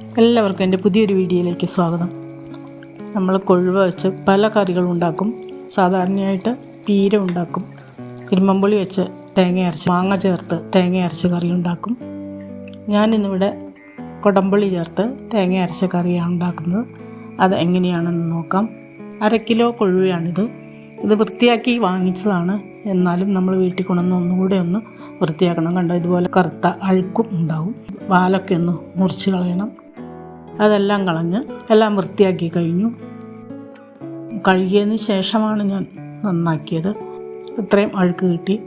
എല്ലാവർക്കും എന്റെ പുതിയൊരു വീഡിയോയിലേക്ക് സ്വാഗതം. നമ്മൾ കൊഴുവ വെച്ച് പല കറികളും ഉണ്ടാക്കും. സാധാരണയായിട്ട് പീര ഉണ്ടാക്കും. ഇരുമ്പമ്പുളി വെച്ച് തേങ്ങ അരച്ച് മാങ്ങ ചേർത്ത് തേങ്ങ അരച്ച് കറി ഉണ്ടാക്കും. ഞാനിന്നിവിടെ കൊടമ്പുളി ചേർത്ത് തേങ്ങ അരച്ച കറിയാണ് ഉണ്ടാക്കുന്നത്. അത് എങ്ങനെയാണെന്ന് നോക്കാം. അര കിലോ കൊഴുവയാണിത്. ഇത് വൃത്തിയാക്കി വാങ്ങിച്ചതാണ്. എന്നാലും നമ്മൾ വീട്ടിൽ കൊണ്ടുവന്ന് ഒന്നുകൂടെ ഒന്ന് വൃത്തിയാക്കണം. കണ്ടോ ഇതുപോലെ കറുത്ത അഴുക്കും ഉണ്ടാവും. വാലൊക്കെ ഒന്ന് മുറിച്ച് കളയണം. അതെല്ലാം കളഞ്ഞ് എല്ലാം വൃത്തിയാക്കി കഴിഞ്ഞു. കഴുകിയതിന് ശേഷമാണ് ഞാൻ നന്നാക്കിയത്. ഇത്രയും അഴുക്ക് കിട്ടി.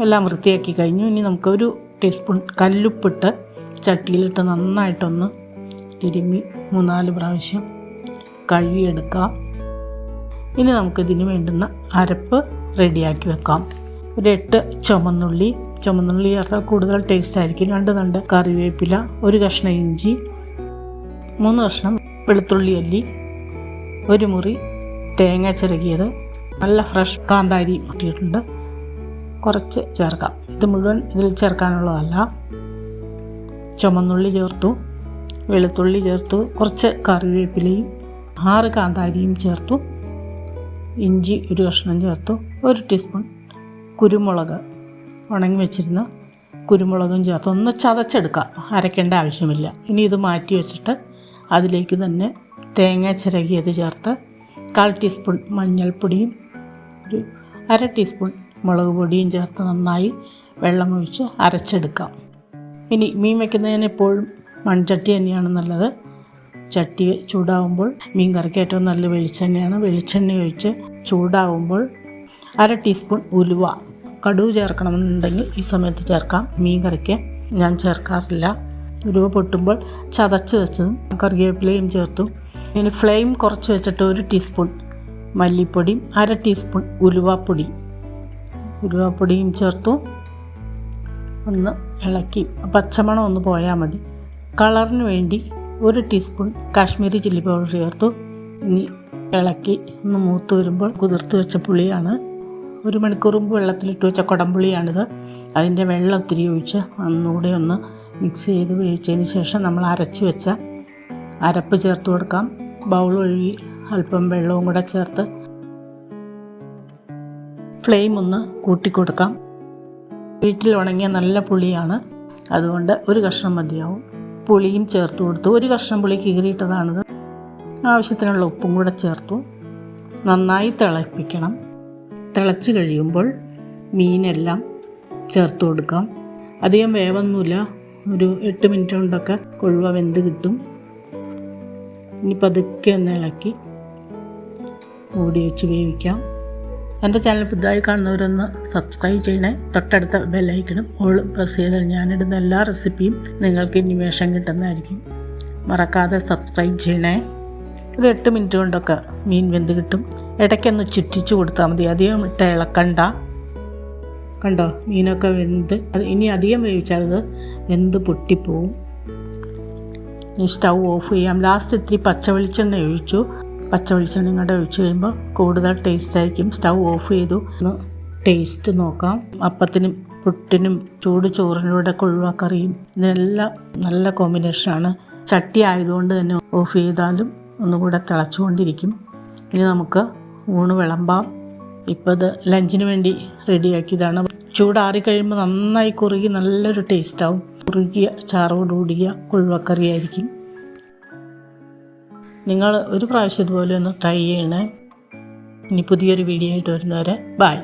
എല്ലാം വൃത്തിയാക്കി കഴിഞ്ഞു. ഇനി നമുക്കൊരു ടീസ്പൂൺ കല്ലുപ്പിട്ട് ചട്ടിയിലിട്ട് നന്നായിട്ടൊന്ന് തിരുമ്മി മൂന്നാൽ പ്രാവശ്യം കഴുകിയെടുക്കാം. ഇനി നമുക്കിതിന് വേണ്ടുന്ന അരപ്പ് റെഡിയാക്കി വെക്കാം. ഒരു എട്ട് ചുമന്നുള്ളി. ചുമന്നുള്ളി ചേർത്താൽ കൂടുതൽ ടേസ്റ്റ് ആയിരിക്കും. രണ്ട് രണ്ട് കറിവേപ്പില ഒരു കഷ്ണം ഇഞ്ചി മൂന്ന് കഷ്ണം വെളുത്തുള്ളി അല്ലി ഒരു മുറി തേങ്ങ ചിരകിയത് നല്ല ഫ്രഷ് കാന്താരി കിട്ടിയിട്ടുണ്ട് കുറച്ച് ചേർക്കാം. ഇത് മുഴുവൻ ഇതിൽ ചേർക്കാനുള്ളതല്ല. ചുമന്നുള്ളി ചേർത്തു വെളുത്തുള്ളി ചേർത്തു കുറച്ച് കറിവേപ്പിലയും ആറ് കാന്താരിയും ചേർത്തു ഇഞ്ചി ഒരു കഷ്ണം ചേർത്തു ഒരു ടീസ്പൂൺ കുരുമുളക് ഉണങ്ങി വെച്ചിരുന്ന കുരുമുളകും ചേർത്ത്. ഒന്ന് ചതച്ചെടുക്കാം അരയ്ക്കേണ്ട ആവശ്യമില്ല. ഇനി ഇത് മാറ്റി വെച്ചിട്ട് അതിലേക്ക് തന്നെ തേങ്ങ ചിരകിയത് ചേർത്ത് കാൽ ടീസ്പൂൺ മഞ്ഞൾപ്പൊടിയും ഒരു അര ടീസ്പൂൺ മുളക് പൊടിയും ചേർത്ത് നന്നായി വെള്ളമൊഴിച്ച് അരച്ചെടുക്കാം. ഇനി മീൻ വയ്ക്കുന്നതിന് എപ്പോഴും മൺചട്ടി തന്നെയാണ് നല്ലത്. ചട്ടി ചൂടാവുമ്പോൾ മീൻ കറിക്ക് ഏറ്റവും നല്ല വെളിച്ചെണ്ണയാണ്. വെളിച്ചെണ്ണ ഒഴിച്ച് ചൂടാവുമ്പോൾ അര ടീസ്പൂൺ ഉലുവ. കടുവ് ചേർക്കണമെന്നുണ്ടെങ്കിൽ ഈ സമയത്ത് ചേർക്കാം. മീൻ കറിക്ക് ഞാൻ ചേർക്കാറില്ല. ഉലുവ പൊട്ടുമ്പോൾ ചതച്ച് വെച്ചതും കറിവേപ്പിലയും ചേർത്തു. ഇനി ഫ്ലെയിം കുറച്ച് വെച്ചിട്ട് ഒരു ടീസ്പൂൺ മല്ലിപ്പൊടിയും അര ടീസ്പൂൺ ഉലുവാപ്പൊടി. ഉലുവാപ്പൊടിയും ചേർത്തു. ഒന്ന് ഇളക്കി. പച്ചമണം ഒന്ന് പോയാൽ മതി. കളറിന് വേണ്ടി ഒരു ടീസ്പൂൺ കാശ്മീരി ചില്ലി പൗഡർ ചേർത്തു. ഇനി ഇളക്കി ഒന്ന് മൂത്ത് വരുമ്പോൾ കുതിർത്ത് വെച്ച പുളിയാണ്. ഒരു മണിക്കൂർ മുമ്പ് വെള്ളത്തിലിട്ട് വെച്ച കുടംപുളിയാണിത്. അതിന്റെ വെള്ളം ഒത്തിരി ഒഴിച്ച് ഒന്നുകൂടെ ഒന്ന് മിക്സ് ചെയ്ത് വേവിച്ചതിന് ശേഷം നമ്മൾ അരച്ച് വെച്ച അരപ്പ് ചേർത്ത് കൊടുക്കാം. ബൗൾ ഒഴുകി അല്പം വെള്ളവും കൂടെ ചേർത്ത് ഫ്ലെയിം ഒന്ന് കൂട്ടിക്കൊടുക്കാം വീട്ടിൽ ഉണങ്ങിയ നല്ല പുളിയാണ്. അതുകൊണ്ട് ഒരു കഷ്ണം മതിയാവും. പുളിയും ചേർത്ത് കൊടുത്തു. ഒരു കഷ്ണം പുളി കീറിയിട്ടതാണിത്. ആവശ്യത്തിനുള്ള ഉപ്പും കൂടെ ചേർത്തു. നന്നായി തിളപ്പിക്കണം. തിളച്ച് കഴിയുമ്പോൾ മീനെല്ലാം ചേർത്ത് കൊടുക്കാം. അധികം വേവൊന്നുമില്ല. ഒരു എട്ട് മിനിറ്റ് കൊണ്ടൊക്കെ കൊഴുവ വെന്ത് കിട്ടും. ഇനി പതുക്കെ ഒന്ന് ഇളക്കി മൂടി വെച്ച് വേവിക്കാം. എന്റെ ചാനൽ പുതുതായി കാണുന്നവരൊന്ന് സബ്സ്ക്രൈബ് ചെയ്യണേ. തൊട്ടടുത്ത ബെല്ലൈക്കണം ഓൾ പ്രസ് ചെയ്താൽ ഞാനിടുന്ന എല്ലാ റെസിപ്പിയും നിങ്ങൾക്ക് ഇനിമേഷം കിട്ടുന്നതായിരിക്കും. മറക്കാതെ സബ്സ്ക്രൈബ് ചെയ്യണേ. ഒരു എട്ട് മിനിറ്റ് കൊണ്ടൊക്കെ മീൻ വെന്ത് കിട്ടും. ഇടയ്ക്കൊന്ന് ചുറ്റിച്ച് കൊടുത്താൽ മതി. അധികം ഇട്ട ഇളക്കണ്ട. കണ്ടോ? മീനൊക്കെ വെന്ത് അത് ഇനി അധികം വേവിച്ചാൽ അത് വെന്ത് പൊട്ടിപ്പോവും. സ്റ്റൗ ഓഫ് ചെയ്യാം. ലാസ്റ്റ് ഇത്തിരി പച്ച വെളിച്ചെണ്ണ ഒഴിച്ചു. പച്ച വെളിച്ചെണ്ണയും കൂടെ ഒഴിച്ച് കഴിയുമ്പോൾ കൂടുതൽ ടേസ്റ്റ് ആയിരിക്കും. സ്റ്റൗ ഓഫ് ചെയ്തു. ഒന്ന് ടേസ്റ്റ് നോക്കാം. അപ്പത്തിനും പുട്ടിനും ചൂട് ചോറിനൂടെ കൊഴുവാക്കറിയും ഇതിനെല്ലാം നല്ല കോമ്പിനേഷനാണ് ചട്ടി ആയതുകൊണ്ട് തന്നെ ഓഫ് ചെയ്താലും ഒന്നുകൂടെ തിളച്ചുകൊണ്ടിരിക്കും. ഇനി നമുക്ക് ഊണ് വിളമ്പാം. ഇപ്പോൾ ഇത് ലഞ്ചിന് വേണ്ടി റെഡിയാക്കിയതാണ് ചൂടാറി കഴിയുമ്പോൾ നന്നായി കുറുകി നല്ലൊരു ടേസ്റ്റാവും കുറുകിയ ചാറോടുകൂടിയ കുഴുവക്കറിയായിരിക്കും. നിങ്ങൾ ഒരു പ്രാവശ്യം ഇതുപോലെ ഒന്ന് ട്രൈ ചെയ്യണേ. ഇനി പുതിയൊരു വീഡിയോ ആയിട്ട് വരുന്നവരെ ബായ്